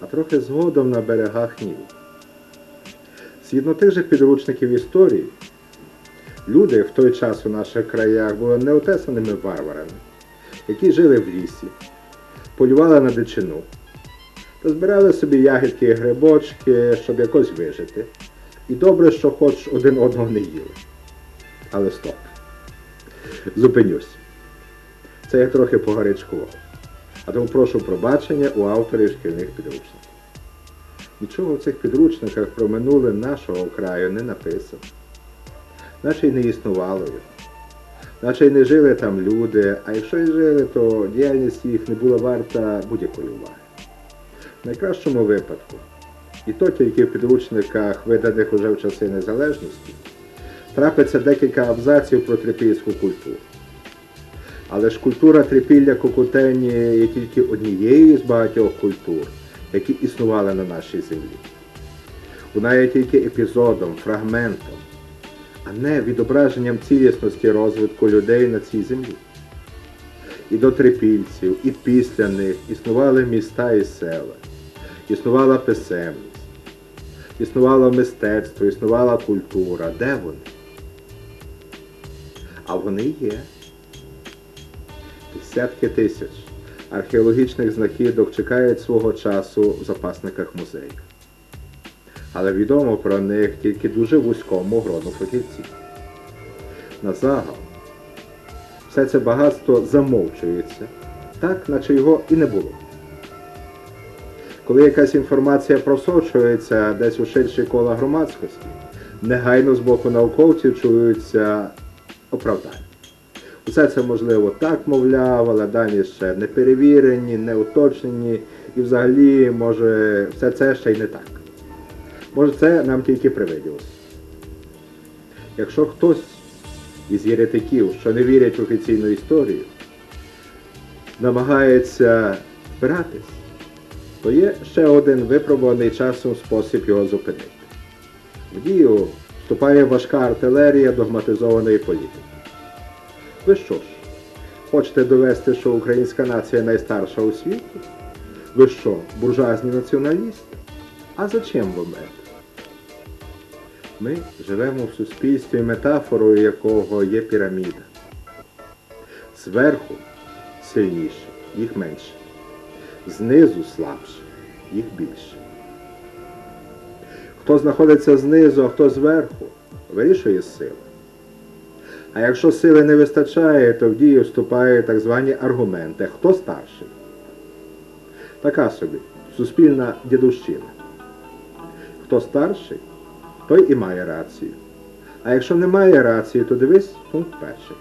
а трохи згодом на берегах Нілу. Згідно тих же підручників історії, люди в той час у наших краях були неотесаними варварами, які жили в лісі, полювали на дичину та збирали собі ягідки і грибочки, щоб якось вижити. І добре, що хоч один одного не їли. Але стоп. Зупинюсь. Це я трохи погарячкував. А тому прошу пробачення у авторів шкільних підручників. Нічого в цих підручниках про минуле нашого краю не написано. Наче й не існувало його. Наче й не жили там люди, а якщо й жили, то діяльність їх не була варта будь-якої уваги. В найкращому випадку, і то тільки в підручниках, виданих уже в часи незалежності, трапиться декілька абзаців про трипільську культуру. Але ж культура трипілля Кокутені є тільки однією з багатьох культур, які існували на нашій землі. Вона є тільки епізодом, фрагментом, а не відображенням цілісності розвитку людей на цій землі. І до трипільців, і після них існували міста і села, існувала писемність, існувало мистецтво, існувала культура. Де вони? А вони є. Десятки тисяч археологічних знахідок чекають свого часу в запасниках музею. Але відомо про них тільки дуже вузькому грону фахівців. На загал все це багатство замовчується, так, наче його і не було. Коли якась інформація просочується десь у ширші кола громадськості, негайно з боку науковців чуються оправдання. Усе це можливо так, мовляв, але дані ще не перевірені, не уточнені, і взагалі, може, все це ще й не так. Може, це нам тільки привиділося. Якщо хтось із єретиків, що не вірять в офіційну історію, намагається впиратись, то є ще один випробуваний часом спосіб його зупинити. В дію вступає важка артилерія догматизованої політики. Ви що ж, хочете довести, що українська нація найстарша у світі? Ви що, буржуазні націоналісти? А зачем вам це? Ми живемо в суспільстві, метафорою якого є піраміда. Зверху сильніше, їх менше. Знизу слабше, їх більше. Хто знаходиться знизу, а хто зверху, вирішує сила. А якщо сили не вистачає, то в дію вступають так звані аргументи. Хто старший? Така собі суспільна дідущина. Хто старший, той і має рацію. А якщо немає рації, то дивись пункт перший.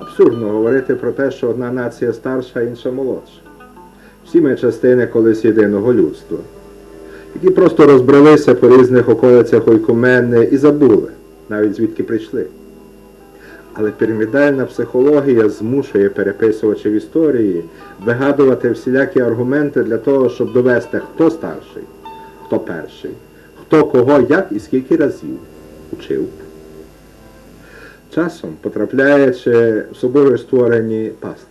Абсурдно говорити про те, що одна нація старша, а інша молодша. Всі ми частини колись єдиного людства, які просто розбралися по різних околицях Ойкумени і забули, навіть звідки прийшли. Але пірамідальна психологія змушує переписувачів історії вигадувати всілякі аргументи для того, щоб довести, хто старший, хто перший, хто кого, як і скільки разів учив. Часом потрапляючи в собою створені пастки.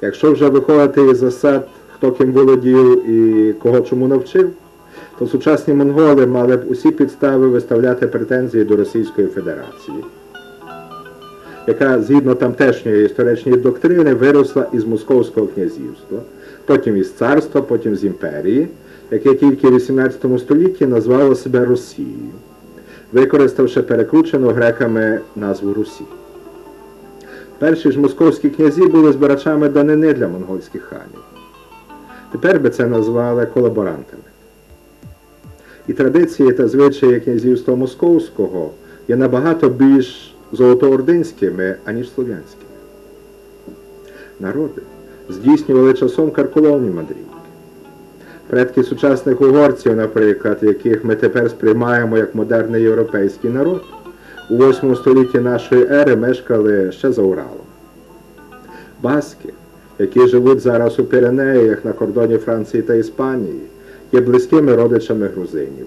Якщо вже виходити із засад, хто ким володів і кого чому навчив, то сучасні монголи мали б усі підстави виставляти претензії до Російської Федерації яка згідно тамтешньої історичної доктрини виросла із Московського князівства, потім із царства, потім з імперії, яке тільки в 18 столітті назвало себе Росією, використавши перекручену греками назву Русі. Перші ж московські князі були збирачами данини для монгольських ханів. Тепер би це назвали колаборантами. І традиції та звичаї князівства Московського є набагато більш золотоординськими, аніж слов'янськими. Народи здійснювали часом карколовні мандрівки. Предки сучасних угорців, наприклад, яких ми тепер сприймаємо як модерний європейський народ, у 8 столітті нашої ери мешкали ще за Уралом. Баски, які живуть зараз у Піренеях на кордоні Франції та Іспанії, є близькими родичами грузинів.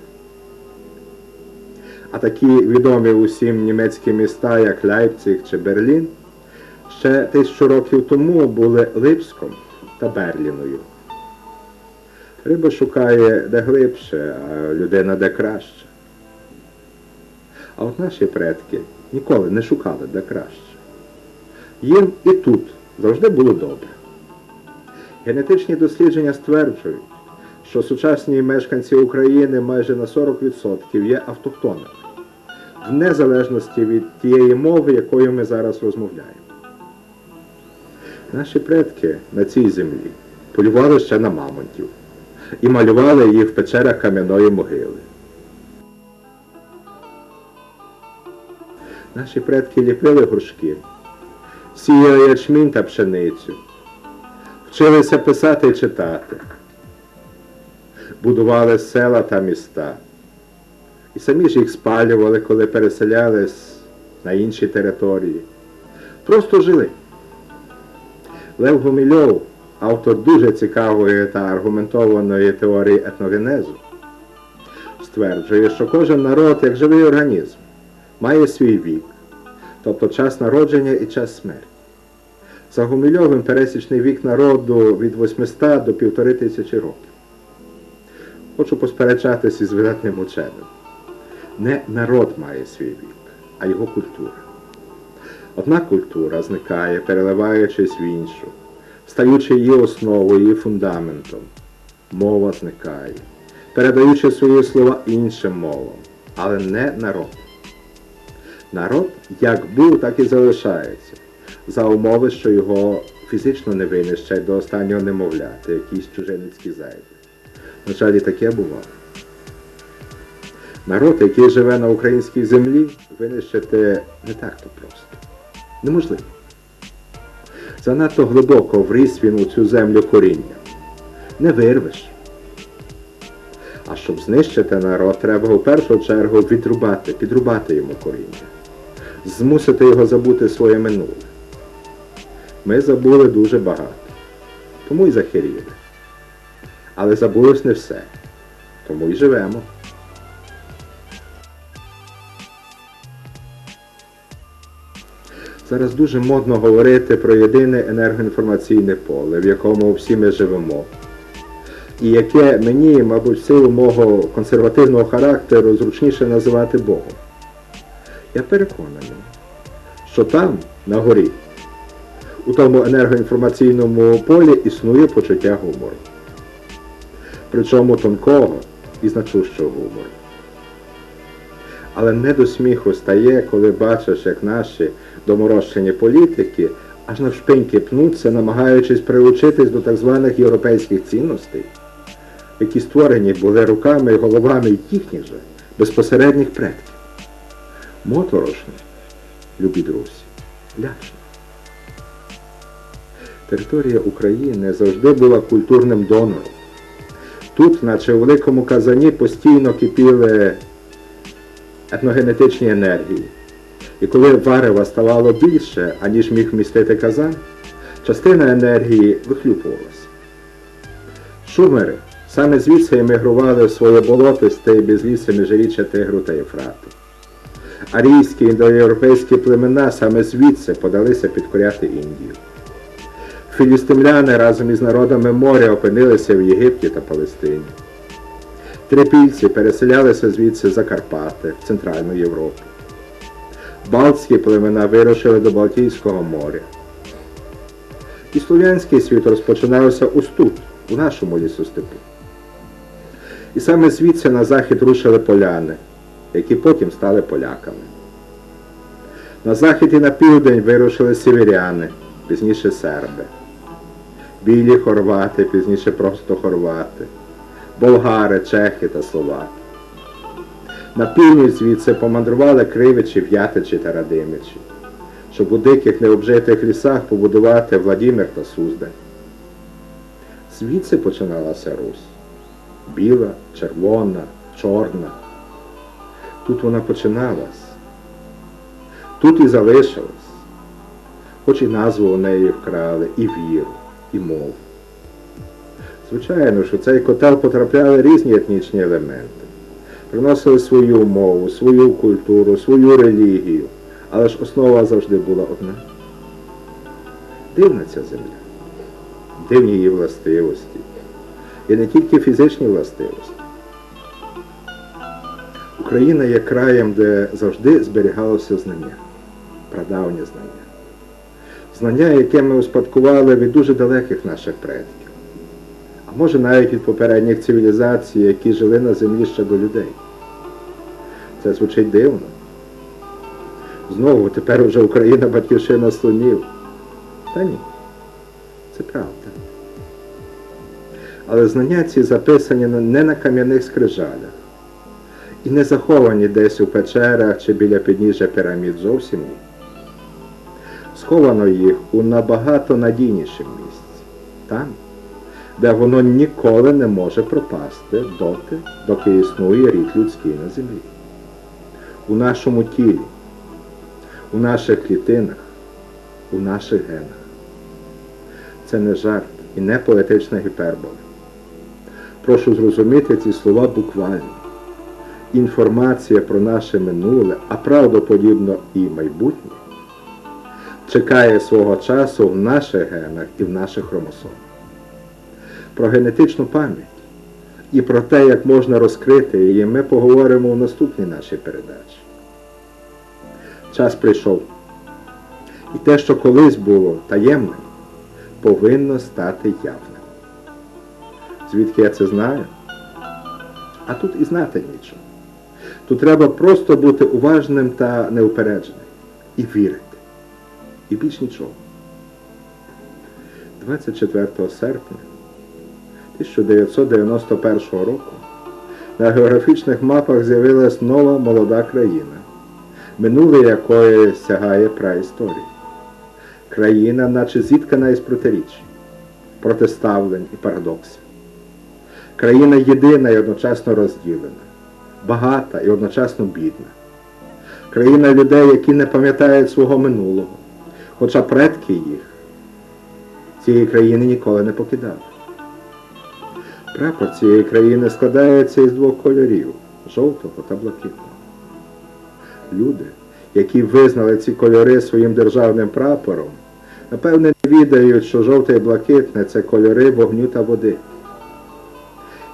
А такі відомі усім німецькі міста, як Лейпциг чи Берлін, ще тисячу років тому були Липском та Берліною. Риба шукає де глибше, а людина де краще. А от наші предки ніколи не шукали де краще. Їм і тут завжди було добре. Генетичні дослідження стверджують, що сучасні мешканці України майже на 40% є автохтонами, в незалежності від тієї мови, якою ми зараз розмовляємо. Наші предки на цій землі полювали ще на мамонтів і малювали їх в печерах кам'яної могили. Наші предки ліпили горшки, сіяли ячмінь та пшеницю, вчилися писати і читати, будували села та міста. І самі ж їх спалювали, коли переселялись на інші території. Просто жили. Лев Гумільов, автор дуже цікавої та аргументованої теорії етногенезу, стверджує, що кожен народ, як живий організм, має свій вік, тобто час народження і час смерті. За Гумільовим пересічний вік народу від 800 до 1500 років. Хочу посперечатися із видатним ученим. Не народ має свій вік, а його культура. Одна культура зникає, переливаючись в іншу, стаючи її основою, її фундаментом. Мова зникає, передаючи свої слова іншим мовам, але не народ. Народ як був, так і залишається, за умови, що його фізично не винищать до останнього немовляти, якісь чужиницькі зайди. На жаль, і таке бувало. Народ, який живе на українській землі, винищити не так-то просто. Неможливо. Занадто глибоко вріс він у цю землю коріння. Не вирвеш. А щоб знищити народ, треба в першу чергу відрубати, підрубати йому коріння, змусити його забути своє минуле. Ми забули дуже багато, тому й захиріли. Але забулось не все, тому й живемо. Зараз дуже модно говорити про єдине енергоінформаційне поле, в якому всі ми живемо. І яке мені, мабуть, в силу мого консервативного характеру зручніше називати Богом. Я переконаний, що там, на горі, у тому енергоінформаційному полі існує почуття гумору. Причому тонкого і значущого гумору. Але не до сміху стає, коли бачиш, як наші доморощені політики аж навшпиньки пнуться, намагаючись приучитись до так званих європейських цінностей, які створені були руками і головами їхніх же безпосередніх предків. Моторошно, любі друзі, лячно. Територія України завжди була культурним донором. Тут, наче у великому казані, постійно кипіли етногенетичні енергії. І коли варева ставало більше, аніж міг вмістити казан, частина енергії вихлюпувалася. Шумери саме звідси емігрували в своє болотисте і безлісе міжріччя Тигру та Єфрату. Арійські індоєвропейські племена саме звідси подалися підкоряти Індію. Філістимляни разом із народами моря опинилися в Єгипті та Палестині. Трипільці переселялися звідси за Карпати, в Центральну Європу. Балтські племена вирушили до Балтійського моря. І слов'янський світ розпочинався ось тут, у нашому лісостепу. І саме звідси на захід рушили поляни, які потім стали поляками. На захід і на південь вирушили сіверяни, пізніше серби. Білі хорвати, пізніше просто хорвати болгари, чехи та словаки. На північ звідси помандрували кривичі, в'ятичі та радимичі, щоб у диких необжитих лісах побудувати Владимир та Суздаль. Звідси починалася Русь. Біла, червона, чорна. Тут вона починалась. Тут і залишилась. Хоч і назву у неї вкрали, і віру, і мову. Звичайно, що в цей котел потрапляли різні етнічні елементи. Приносили свою мову, свою культуру, свою релігію. Але ж основа завжди була одна. Дивна ця земля. позитивні її властивості. І не тільки фізичні властивості. Україна є краєм, де завжди зберігалося знання, прадавнє знання. Знання, яке ми успадкували від дуже далеких наших предків, може навіть від попередніх цивілізацій, які жили на землі ще до людей. Це звучить дивно. Знову тепер вже Україна батьківщина слонів. Та ні, це правда. Але знання ці записані не на кам'яних скрижалях і не заховані десь у печерах чи біля підніжжя пірамід зовсім ні. Сховано їх у набагато надійнішому місці, там, де воно ніколи не може пропасти доти, доки існує рід людський на землі. У нашому тілі, у наших клітинах, у наших генах. Це не жарт і не поетична гіпербола. Прошу зрозуміти ці слова буквально. Інформація про наше минуле, а правдоподібно і майбутнє, чекає свого часу в наших генах і в наших хромосомах. Про генетичну пам'ять і про те, як можна розкрити її, ми поговоримо у наступній нашій передачі. Час прийшов. І те, що колись було таємним, повинно стати явним. Звідки я це знаю? А тут і знати нічого. Тут треба просто бути уважним та неупередженим. І вірити. І більш нічого. 24 серпня 1991 року на географічних мапах з'явилась нова молода країна, минуле якої сягає праісторії. Країна, наче зіткана із протиріч, протиставлень і парадоксів. Країна єдина і одночасно розділена, багата і одночасно бідна. Країна людей, які не пам'ятають свого минулого, хоча предки їх цієї країни ніколи не покидали. Прапор цієї країни складається із двох кольорів жовтого та блакитного. Люди, які визнали ці кольори своїм державним прапором, напевне не відають, що жовте і блакитне це кольори вогню та води.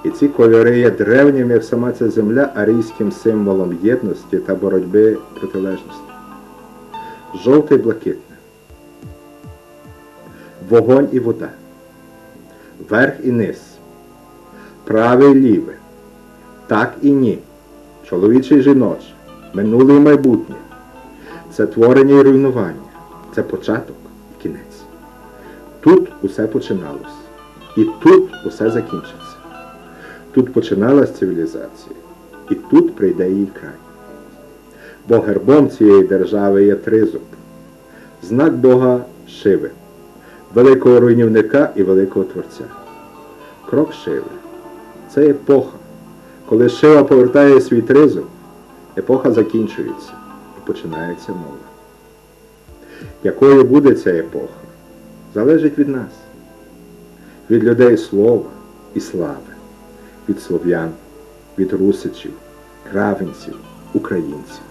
І ці кольори є древнім, як сама ця земля, арійським символом єдності та боротьби протилежності. Жовте і блакитне. Вогонь і вода. Верх і низ. Праве і ліве. Так і ні. Чоловіче і жіноче. Минуле і майбутнє. Це творення і руйнування. Це початок і кінець. Тут усе починалось. І тут усе закінчиться. Тут починалась цивілізація, і тут прийде її край. Бо гербом цієї держави є тризуб, знак Бога Шиви, великого руйнівника і великого Творця. Крок Шиви це епоха. Коли Шива повертає свій тризуб, епоха закінчується і починається нова. Якою буде ця епоха, залежить від нас, від людей слова і слави від слов'ян, від русичів, кравенців, українців.